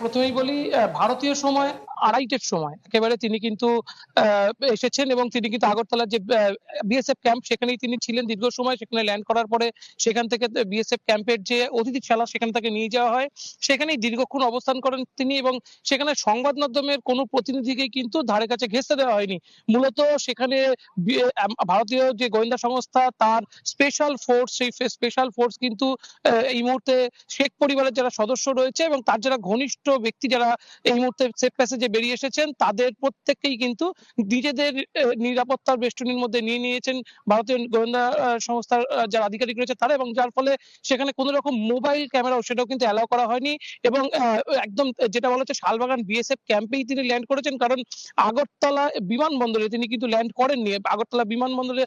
প্রথমেই বলি ভারতীয় সময় আড়াইটের সময়। একেবারে তিনি কিন্তু এসেছেন এবং তিনি কিন্তু আগরতলার যে বিএসএফ ক্যাম্প সেখানেই তিনি ছিলেন দীর্ঘ সময়। সেখানে ল্যান্ড করার পরে সেখান থেকে বিএসএফ ক্যাম্পের যে অতিথিশালা সেখান থেকে নিয়ে যাওয়া হয়। সেখানেই দীর্ঘক্ষণ অবস্থান করেন তিনি এবং সেখানে সংবাদ মাধ্যমের কোনো প্রতিনিধিকে কিন্তু ধারে কাছে ঘেঁষতে দেওয়া হয়নি। মূলত সেখানে ভারতীয় যে গোয়েন্দা সংস্থা তার স্পেশাল ফোর্স সেই স্পেশাল ফোর্স কিন্তু এই মুহূর্তে শেখ পরিবারের যারা সদস্য রয়েছে এবং তার যারা ঘনিষ্ঠ ব্যক্তি যারা এই মুহূর্তে সেফ প্যাসেজে বেরিয়ে এসেছেন, তাদের প্রত্যেককেই কিন্তু নিজেদের নিরাপত্তার বেষ্টনীর মধ্যে নিয়ে নিয়েছেন ভারতীয় গোয়েন্দা সংস্থার যারা আধিকারিক রয়েছে তারা এবং যার ফলে সেখানে কোনো রকম মোবাইল ক্যামেরাও সেটাও কিন্তু অ্যালাউ করা হয়নি এবং একদম, যেটা বলা হচ্ছে শালবাগান বিএসএফ ক্যাম্পেই তিনি ল্যান্ড করেছেন কারণ আগরতলা বিমানবন্দরে তিনি কিন্তু ল্যান্ড করেননি। আগরতলা বিমানবন্দরে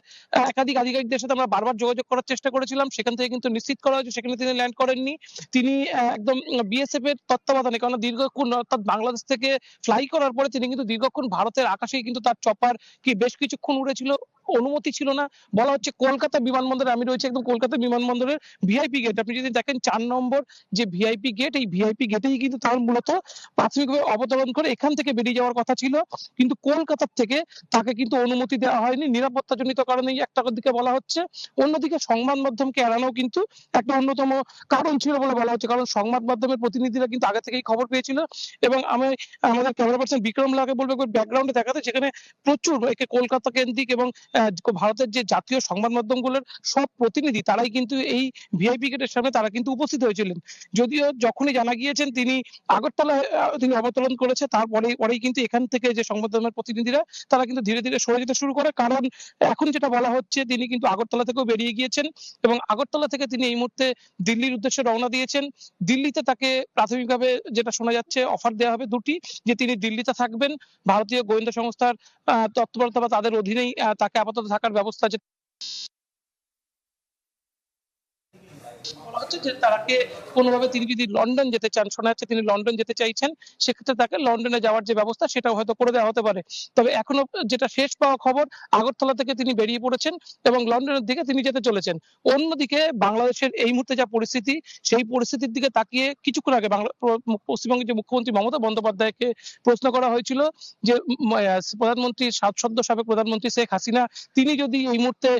একাধিক আধিকারিকদের সাথে আমরা বারবার যোগাযোগ করার চেষ্টা করেছিলাম, সেখান থেকে কিন্তু নিশ্চিত করা হয়েছে সেখানে তিনি ল্যান্ড করেননি। তিনি একদম বিএসএফ এর তত্ত্বাবধানে কারণ দীর্ঘক্ষণ অর্থাৎ বাংলাদেশ থেকে ফ্লাই করার পরে তিনি কিন্তু দীর্ঘক্ষণ ভারতের আকাশে কিন্তু তার চপার কি বেশ কিছুক্ষণ উড়েছিল। অনুমতি ছিল না। বলা হচ্ছে কলকাতা বিমানবন্দরে, আমি রয়েছি একদম কলকাতা বিমানবন্দরের ভিআইপি গেট আপনি যদি দেখেন চার নম্বর যে ভিআইপি গেট এই ভিআইপি গেটেই কিন্তু তার মূলত প্রাথমিকভাবে অবতরণ করে এখান থেকে বেরিয়ে যাওয়ার কথা ছিল। কিন্তু কলকাতার থেকে তাকে কিন্তু অনুমতি দেওয়া হয়নি। নিরাপত্তাজনিত কারণেই একটা দিকে বলা হচ্ছে। অন্যদিকে সংবাদ মাধ্যমকে এড়ানো কিন্তু একটা অন্যতম কারণ ছিল বলে বলা হচ্ছে। কারণ সংবাদ মাধ্যমের প্রতিনিধিরা কিন্তু আগে থেকেই খবর পেয়েছিল এবং আমি, আমাদের ক্যামেরা পার্সন বিক্রম লাকে বলব ব্যাকগ্রাউন্ডে দেখাতে, যেখানে প্রচুর কলকাতা কেন্দ্রিক এবং ভারতের যে জাতীয় সংবাদ মাধ্যমগুলোর সব প্রতিনিধি তারাই কিন্তু এই ভিআইপি গেটের সামনে তারা কিন্তু উপস্থিত হয়েছিলেন। যদিও যখনই জানা গিয়েছেন তিনি আগরতলায় তিনি অবতরণ করেছে তারপরে পরেই কিন্তু এখান থেকে যে সংবাদ মাধ্যমের প্রতিনিধিরা তারা কিন্তু ধীরে ধীরে সরে যেতে শুরু করে। কারণ এখন যেটা বলা হচ্ছে, তিনি কিন্তু আগরতলা থেকেও বেরিয়ে গিয়েছেন এবং আগরতলা থেকে তিনি এই মুহূর্তে দিল্লির উদ্দেশ্যে রওনা দিয়েছেন। দিল্লিতে তাকে প্রাথমিকভাবে যেটা শোনা যাচ্ছে অফার দেওয়া হবে দুটি, যে তিনি দিল্লিতে থাকবেন, ভারতীয় গোয়েন্দা সংস্থার তৎপরতা বা তাদের অধীনেই তাকে আপাতত থাকার ব্যবস্থা আছে। বলা হচ্ছে যে তাকে কোনোভাবে তিনি যদি লন্ডন যেতে চান, শোনা যাচ্ছে তিনি লন্ডন যেতে চাইছেন, সেক্ষেত্রে তাকে লন্ডনে যাওয়ার যে ব্যবস্থা হয়তো করে দেওয়া হতে পারে। তবে এখনও যেটা শেষ পাওয়া খবর, আগরতলা থেকে তিনি বেরিয়ে পড়েছেন এবং লন্ডনের দিকে তিনি যেতে চলেছেন। অন্যদিকে বাংলাদেশের এই মুহূর্তে যা পরিস্থিতি, সেই পরিস্থিতির দিকে তাকিয়ে কিছুক্ষণ আগে পশ্চিমবঙ্গের যে মুখ্যমন্ত্রী মমতা বন্দ্যোপাধ্যায়কে প্রশ্ন করা হয়েছিল যে প্রধানমন্ত্রী সদ্য সাবেক প্রধানমন্ত্রী শেখ হাসিনা, তিনি যদি এই মুহূর্তে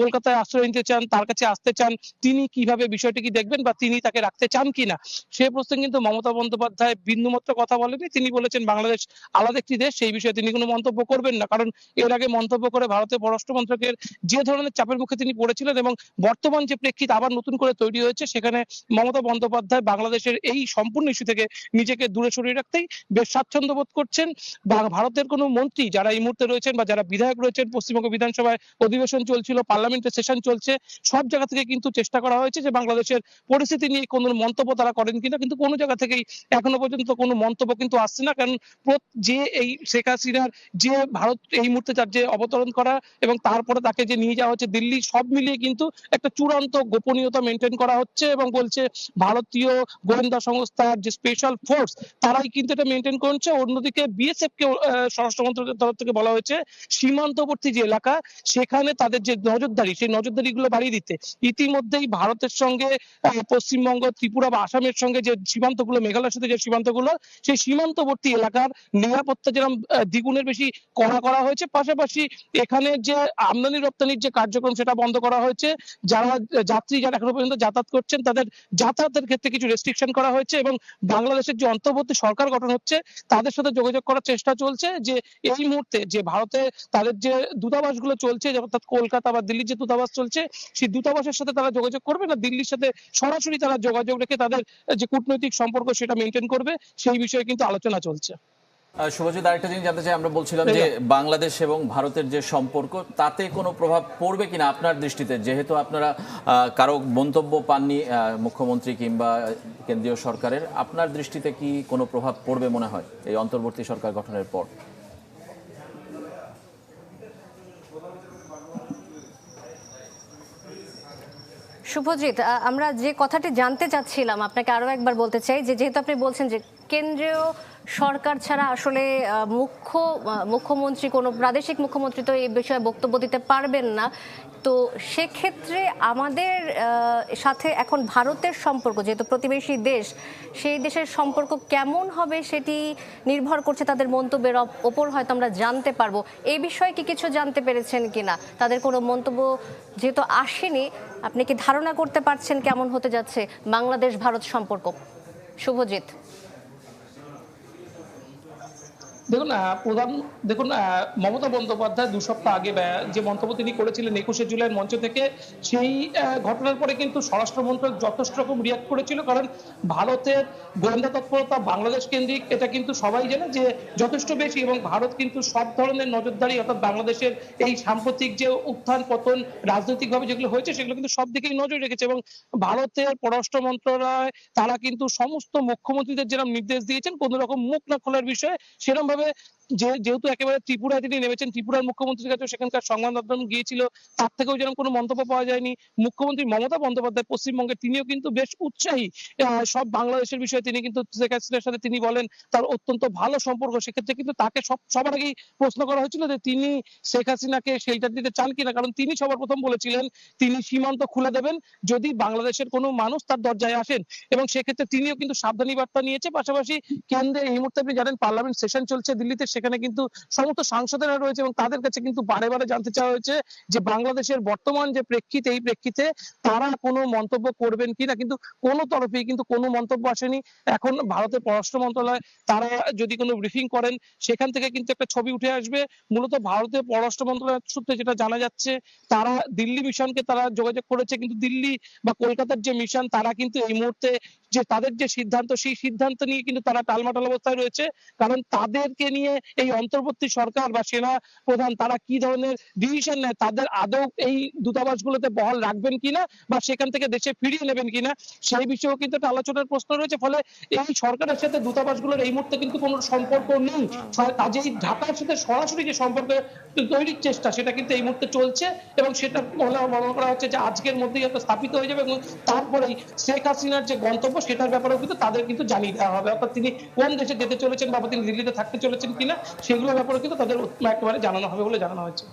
কলকাতায় আশ্রয় নিতে চান, তার কাছে আসতে চান, তিনি কীভাবে বিষয়টি কি দেখবেন বা তিনি তাকে রাখতে চান কিনা? সে প্রশ্নে কিন্তু মমতা বন্দ্যোপাধ্যায় বিন্দুমাত্র কথা বলেনি তিনি বলেছেন, বাংলাদেশ আলাদা একটি দেশ, সেই বিষয়ে তিনি কোনো মন্তব্য করবেন না। কারণ এর আগে মন্তব্য করে ভারতের পররাষ্ট্র মন্ত্রকের যে ধরনের চাপের মুখে তিনি পড়েছিলেন এবং বর্তমান যে প্রেক্ষিত আবার নতুন করে তৈরি হয়েছে, সেখানে মমতা বন্দ্যোপাধ্যায় বাংলাদেশের এই সম্পূর্ণ ইস্যু থেকে নিজেকে দূরে সরিয়ে রাখতেই বেশ স্বাচ্ছন্দ্য বোধ করছেন। ভারতের কোনো মন্ত্রী যারা এই মুহূর্তে রয়েছেন বা যারা বিধায়ক রয়েছেন, পশ্চিমবঙ্গ বিধানসভায় অধিবেশন চলছিল পার্লামেন্টের সেশন চলছে, সব জায়গা থেকে কিন্তু চেষ্টা করা হয়েছে। যে বাংলাদেশের পরিস্থিতি নিয়ে কোনো মন্তব্য তারা করেন কিনা, কিন্তু কোনো জায়গা থেকেই এখনও পর্যন্ত কোনো মন্তব্য কিন্তু আসছে না। কারণ যে এই শেখ হাসিনার যে ভারত, এই মুহূর্তে তার যে অবতরণ করা এবং তারপরে তাকে যে নিয়ে যাওয়া হচ্ছে দিল্লি, সব মিলিয়ে কিন্তু একটা চূড়ান্ত গোপনীয়তা মেনটেন করা হচ্ছে এবং বলছে ভারতীয় গোয়েন্দা সংস্থার যে স্পেশাল ফোর্স তারাই কিন্তু এটা মেনটেন করছে। অন্যদিকে বিএসএফ কে স্বরাষ্ট্র মন্ত্রকের তরফ থেকে বলা হয়েছে, সীমান্তবর্তী যে এলাকা, সেখানে তাদের যে নজরদারি, সেই নজরদারি গুলো বাড়িয়ে দিতে ইতিমধ্যেই ভারতের সঙ্গে পশ্চিমবঙ্গ, ত্রিপুরা বা আসামের সঙ্গে যে সীমান্তগুলো, মেঘালয়ের সাথে যে সীমান্তগুলো, সেই সীমান্তবর্তী এলাকার নিরাপত্তা যেরকম দ্বিগুণের বেশি কড়া করা হয়েছে, পাশাপাশি এখানে যে আমদানি রপ্তানির যে কার্যক্রম সেটা বন্ধ করা হয়েছে, যারা, যাত্রী যারা এখনও পর্যন্ত যাতায়াত করছেন, তাদের যাতায়াতের ক্ষেত্রে কিছু রেস্ট্রিকশন করা হয়েছে এবং বাংলাদেশের যে অন্তর্বর্তী সরকার গঠন হচ্ছে, তাদের সাথে যোগাযোগ করার চেষ্টা চলছে যে এই মুহূর্তে যে ভারতে তাদের যে দূতাবাসগুলো চলছে অর্থাৎ কলকাতা বা দিল্লির যে দূতাবাস চলছে, সেই দূতাবাসের সাথে তারা যোগাযোগ করবে না দিল্লির সাথে সরাসরি তারা যোগাযোগ রেখে তাদের যে কূটনৈতিক সম্পর্ক সেটা মেনটেন করবে সেই বিষয়ে কিন্তু আলোচনা চলছে। শুভজিৎ আরেকটা জিনিস জানতে চাই আমরা বলছিলাম যে বাংলাদেশ এবং ভারতের যে সম্পর্ক তাতে কোনো প্রভাব পড়বে কিনা আপনার দৃষ্টিতে? যেহেতু আপনারা কারও মন্তব্য পাননি মুখ্যমন্ত্রী কিংবা কেন্দ্রীয় সরকারের আপনার দৃষ্টিতে কি কোনো প্রভাব পড়বে মনে হয় এই অন্তর্বর্তী সরকার গঠনের পর? শুভজিৎ আমরা যে কথাটি জানতে চাচ্ছিলাম, আপনাকে আরও একবার বলতে চাই যে যেহেতু আপনি বলছেন যে কেন্দ্রীয় সরকার ছাড়া আসলে মুখ্য মুখ্যমন্ত্রী, কোনো প্রাদেশিক মুখ্যমন্ত্রী তো এই বিষয়ে বক্তব্য দিতে পারবেন না। তো সেক্ষেত্রে আমাদের সাথে এখন ভারতের সম্পর্ক, যেহেতু প্রতিবেশী দেশ, সেই দেশের সম্পর্ক কেমন হবে সেটি নির্ভর করছে তাদের মন্তব্যের ওপর হয়তো আমরা জানতে পারব। এই বিষয়ে কি কিছু জানতে পেরেছেন কিনা? তাদের কোনো মন্তব্য যেহেতু আসেনি, আপনি কি ধারণা করতে পারছেন কেমন হতে যাচ্ছে বাংলাদেশ ভারত সম্পর্ক? শুভজিৎ। দেখুন প্রধান, দেখুন মমতা বন্দ্যোপাধ্যায় দু সপ্তাহ আগে যে মন্তব্য তিনি করেছিলেন একুশে জুলাইয়ের মঞ্চ থেকে, সেই ঘটনার পরে কিন্তু স্বরাষ্ট্র মন্ত্রক যথেষ্ট রকম রিয়াক্ট করেছিল, কারণ ভারতের গোয়েন্দা তৎপরতা বাংলাদেশ কেন্দ্রিক, এটা কিন্তু সবাই জানে যে যথেষ্ট বেশি, এবং ভারত কিন্তু সব ধরনের নজরদারি, অর্থাৎ বাংলাদেশের এই সাম্প্রতিক যে উত্থান, পতন, রাজনৈতিকভাবে যেগুলো হয়েছে, সেগুলো কিন্তু সব দিকেই নজর রেখেছে, এবং ভারতের পররাষ্ট্র মন্ত্রণালয়, তারা কিন্তু সমস্ত মুখ্যমন্ত্রীদের যেরকম নির্দেশ দিয়েছেন, কোনো রকম মুখ না খোলার বিষয়ে সেরকম ভাবে যে, যেহেতু একেবারে ত্রিপুরায় তিনি নেমেছেন, ত্রিপুরার মুখ্যমন্ত্রীর কাছে সেখানকার সংবাদ মাধ্যম গিয়েছিল, তার থেকেও যেরকম কোনো মন্তব্য পাওয়া যায়নি, মুখ্যমন্ত্রী মমতা বন্দ্যোপাধ্যায় পশ্চিমবঙ্গের তিনিও কিন্তু বেশ উৎসাহী। সব বাংলাদেশের বিষয়ে তিনি কিন্তু শেখ হাসিনার সাথে তিনি বলেন, তার অত্যন্ত ভালো সম্পর্ক, সেক্ষেত্রে কিন্তু তাকে সব, সবার আগেই প্রশ্ন করা হয়েছিল যে তিনি শেখ হাসিনাকে শেল্টার দিতে চান কিনা, কারণ তিনি সবার প্রথম বলেছিলেন, তিনি সীমান্ত খুলে দেবেন, যদি বাংলাদেশের কোনো মানুষ তার দরজায় আসেন। এবং সেক্ষেত্রে তিনিও কিন্তু সাবধানী বার্তা নিয়েছে, পাশাপাশি কেন্দ্রে এই মুহূর্তে আপনি জানেন পার্লামেন্ট সেশন চলছে দিল্লিতে, সেখানে কিন্তু সমস্ত সাংসদেরা রয়েছে এবং তাদের কাছে কিন্তু বারে বারে জানতে চাওয়া হয়েছে যে বাংলাদেশের বর্তমান যে প্রেক্ষিতে, এই প্রেক্ষিতে তারা কোনো মন্তব্য করবেন কিনা কিন্তু কোনো তরফেই কিন্তু কোনো মন্তব্য আসেনি। এখন ভারতের পররাষ্ট্র মন্ত্রণালয়, তারা যদি কোনো ব্রিফিং করেন, সেখান থেকে কিন্তু একটা ছবি উঠে আসবে। মূলত ভারতের পররাষ্ট্র মন্ত্রণালয়ের সূত্রে যেটা জানা যাচ্ছে, তারা দিল্লি মিশনকে তারা যোগাযোগ করেছে, কিন্তু দিল্লি বা কলকাতার যে মিশন, তারা কিন্তু এই মুহূর্তে যে তাদের যে সিদ্ধান্ত, সেই সিদ্ধান্ত নিয়ে কিন্তু তারা টালমাটাল অবস্থায় রয়েছে। কারণ তাদেরকে নিয়ে এই অন্তর্বর্তী সরকার বা সেনা প্রধান তারা কি ধরনের ডিসিশন নেয়? তাদের আদৌ এই দূতাবাসগুলোতে বহাল রাখবেন কিনা বা সেখান থেকে দেশে ফিরিয়ে নেবেন কিনা? সেই বিষয়েও কিন্তু একটা আলোচনার প্রশ্ন রয়েছে। ফলে এই সরকারের সাথে দূতাবাসগুলোর এই মুহূর্তে কিন্তু কোনো সম্পর্ক নেই। কাজেই ঢাকার সাথে সরাসরি যে সম্পর্ক তৈরির চেষ্টা, সেটা কিন্তু এই মুহূর্তে চলছে এবং সেটা মনে করা হচ্ছে যে আজকের মধ্যেই হয়তো স্থাপিত হয়ে যাবে এবং তারপরেই শেখ হাসিনার যে গন্তব্য, সেটার ব্যাপারেও কিন্তু তাদের কিন্তু জানিয়ে দেওয়া হবে। অর্থাৎ তিনি কোন দেশে যেতে চলেছেন বা তিনি দিল্লিতে থাকতে চলেছেন কিনা সেগুলোর ব্যাপারে কিন্তু তাদের একেবারে জানানো হবে বলে জানানো হয়েছে।